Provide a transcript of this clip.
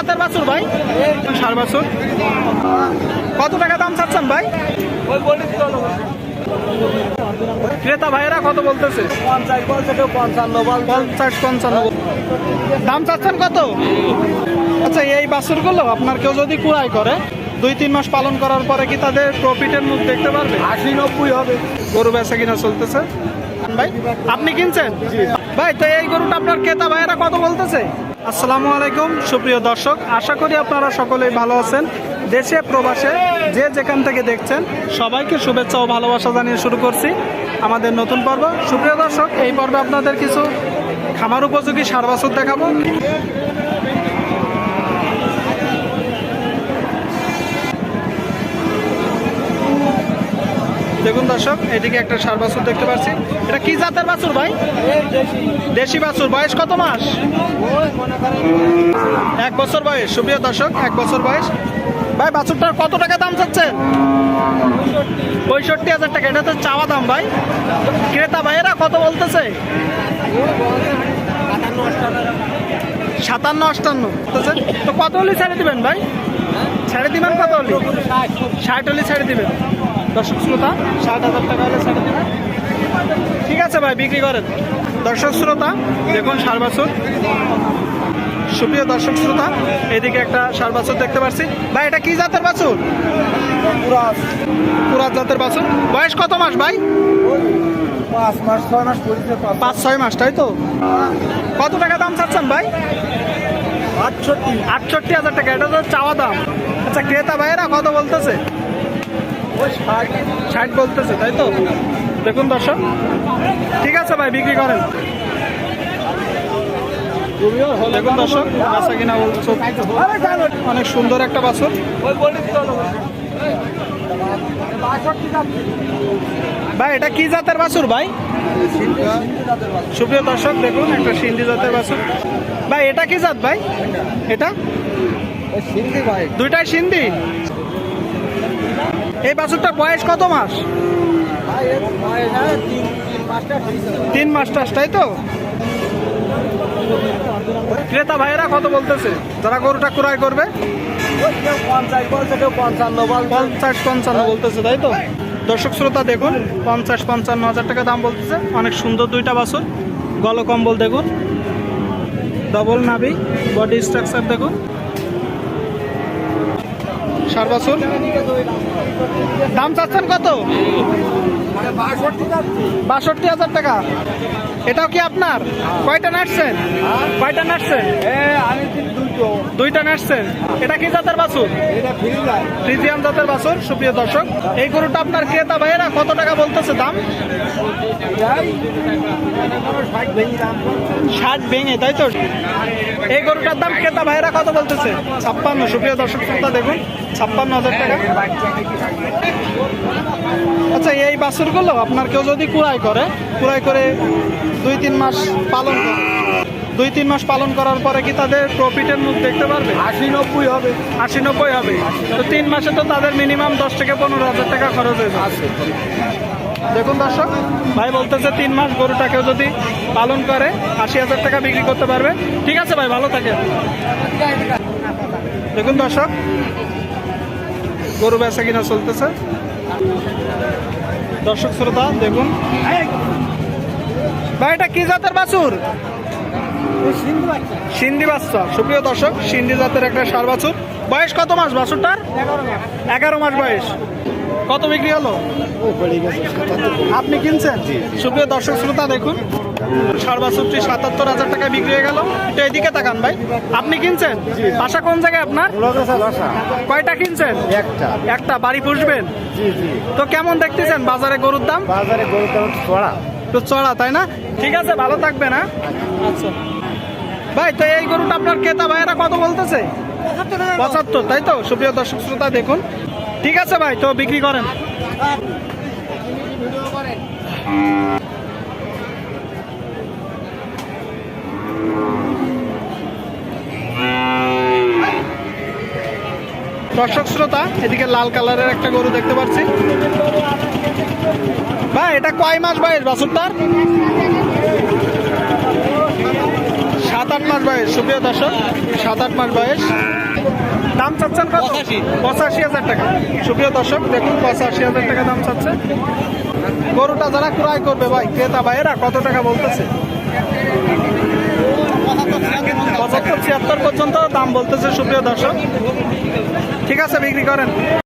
জাতের বাছুর ভাই? সার বাছুর। কত টাকা দাম চাচ্ছেন ভাই? ক্রেতা ভাইয়েরা কত বলতেছে? পঞ্চাশ পঞ্চান্ন। দাম চাচ্ছেন কত? আচ্ছা এই বাছুরগুলো আপনার কেউ যদি কুড়াই করে দুই তিন মাস পালন করার পরে কি তাদের প্রফিটের মুখ দেখতে পারবে? আশি নব্বই হবে। গরু বেচা কিনা চলতেছে। ভাই আপনি কিনছেন? ভাই, তো এই গরুটা আপনার ক্রেতা ভাইয়েরা কত বলতেছে? আসসালামু আলাইকুম, সুপ্রিয় দর্শক। আশা করি আপনারা সকলেই ভালো আছেন। দেশে, প্রবাসে যে যেখান থেকে দেখছেন, সবাইকে শুভেচ্ছা ও ভালোবাসা জানিয়ে শুরু করছি আমাদের নতুন পর্ব। সুপ্রিয় দর্শক, এই পর্বে আপনাদের কিছু খামার উপযোগী সার দেখাবো। দেখুন দর্শক, এদিকে একটা সার বাছুর দেখতে পাচ্ছি। এটা কি জাতের বাছুর ভাই? দেশি বাছুর। বয়স কত মাস? এক বছর বয়স। সুপ্রিয় দর্শক, এক বছর বয়স। ভাই, বাছুরটার কত টাকা দাম চাচ্ছেন পঁয়ষট্টি হাজার টাকা। এটা তো চাওয়া দাম ভাই। ক্রেতা ভাইয়েরা কত বলতেছে? সাতান্ন অষ্টান্ন তো কত হলে ছেড়ে দিবেন ভাই? ছেড়ে দিবেন কত হলে? ষাট হলে ছেড়ে দিবেন। দর্শক শ্রোতা ষাট হাজার টাকা হলে ছেড়ে দিবেন। ঠিক আছে ভাই বিক্রি করেন। দর্শক শ্রোতা দেখুন সার বাছুর। সুপ্রিয় দর্শক শ্রোতা এদিকে একটা সার বাছুর দেখতে পাচ্ছি ভাই এটা কি জাতের বাছুর? পুরাত জাতের বাছুর। বয়স কত মাস ভাই? পাঁচ মাস ছয় মাস পাঁচ ছয় মাস তাই তো? কত টাকা দাম চাচ্ছেন ভাই? আটষট্টি। আটষট্টি হাজার টাকা এটা তো চাওয়া দাম। আচ্ছা ক্রেতা ভাইয়েরা কত বলতেছে। ষাট বলতেছে, তাই তো? দেখুন দর্শক, ঠিক আছে ভাই, বিক্রি করেন। দেখুন দর্শক বাসা কিনা বলছো অনেক সুন্দর একটা বাছুর। ভাই, এটা কি জাতের বাছুর ভাই? সুপ্রিয় দর্শক, দেখুন, একটা সিন্ধি জাতের বাছুর। ভাই, এটা কি জাত ভাই? এটা? দুইটাই সিন্ধি? এই বাছুরটার বয়স কত মাস? তিন মাস টাস তাই তো? ক্রেতা ভাইয়েরা কত বলতেছে? যারা গরুটা ক্রয় করবে? পঞ্চাশ পঞ্চান্ন বলতেছে তাই তো? দর্শক শ্রোতা দেখুন পঞ্চাশ পঞ্চান্ন হাজার টাকা দাম বলতেছে। অনেক সুন্দর দুইটা বাছুর। গলকম্বল দেখুন। ডবল নাভি বডি স্ট্রাকচার দেখুন। সার বছর। দাম চাচ্ছেন কত? মানে বাষট্টি বাষট্টি হাজার টাকা। এটাও কি আপনার? কয়টা নাটছেন? কয়টা নাটছেন? আমি দুইটা নাটছেন এটা কি জাতের বাছুর? এটা ফিরে যায় ফ্রিজিয়ান জাতের বাছুর সুপ্রিয় দর্শক। এই গরুটা আপনার ক্রেতা ভাইয়েরা কত টাকা বলতেছে দাম? ষাট ভেঙে দাম ষাট ভেঙে তাই তো? এই গরুটার দাম ক্রেতা ভাইয়েরা কত বলতেছে? ছাপ্পান্ন সুপ্রিয় দর্শক শ্রোতা দেখুন। ছাপ্পান্ন হাজার টাকা। আচ্ছা এই বাছুরগুলো আপনার কেউ যদি কুড়াই করে কুড়াই করে দুই তিন মাস পালন করে দুই তিন মাস পালন করার পরে কি তাদের প্রফিটের মুখ দেখতে পারবে? আশি নব্বই হবে। আশি নব্বই হবে। তো তিন মাসে তো তাদের মিনিমাম দশ থেকে পনেরো হাজার টাকা খরচ হয়ে যাবে। দেখুন দর্শক। ভাই বলতেছে তিন মাস গরুটাকেও যদি পালন করে আশি হাজার টাকা বিক্রি করতে পারবে। ঠিক আছে ভাই ভালো থাকে দেখুন দর্শক গরু বেচা কিনা চলতেছে। দর্শক শ্রোতা দেখুন। ভাই এটা কি জাতের বাছুর? সিন্ধি বাচ্চা সুপ্রিয় দর্শক সিন্ধি জাতের একটা সার বাছুর। বয়স কত মাস বাছুরটার? এগারো মাস বয়স। কত বিক্রি হলো? আপনি কিনছেন? সুপ্রিয় দর্শক শ্রোতা দেখুন। সার বাছুরটি সাতাত্তর হাজার টাকায় বিক্রি হয়ে গেল। একটু এদিকে তাকান ভাই। আপনি কিনছেন? বাসা কোন জায়গায় আপনার? কয়টা কিনছেন? একটা। একটা। বাড়ি পুষবেন? তো কেমন দেখতেছেন বাজারে গরুর দাম? বাজারে গরুর দাম চড়া তো চড়া তাই না? ঠিক আছে ভালো থাকবে না আচ্ছা। ভাই তো এই গরুটা আপনার ক্রেতা ভাইয়েরা কত বলতেছে? পঁচাত্তর তাই তো? সুপ্রিয় দর্শক শ্রোতা দেখুন। ঠিক আছে ভাই তো বিক্রি করেন। দর্শক শ্রোতা এদিকে লাল কালারের একটা গরু দেখতে পাচ্ছি। ভাই এটা কয় মাস বয়স বাছুরটার? সাত আট মাস বয়স সুপ্রিয় দর্শক সাত আট মাস বয়স। দাম চাচ্ছেন কত? পঁচাশি। হাজার টাকা। সুপ্রিয় দর্শক দেখুন পঁচাশি হাজার টাকা দাম চাচ্ছে। গরুটা যারা ক্রয় করবে ভাই ক্রেতা ভাইয়েরা কত টাকা বলতেছে? পঁচাত্তর ছিয়াত্তর পর্যন্ত দাম বলতেছে সুপ্রিয় দর্শক। ঠিক আছে বিক্রি করেন।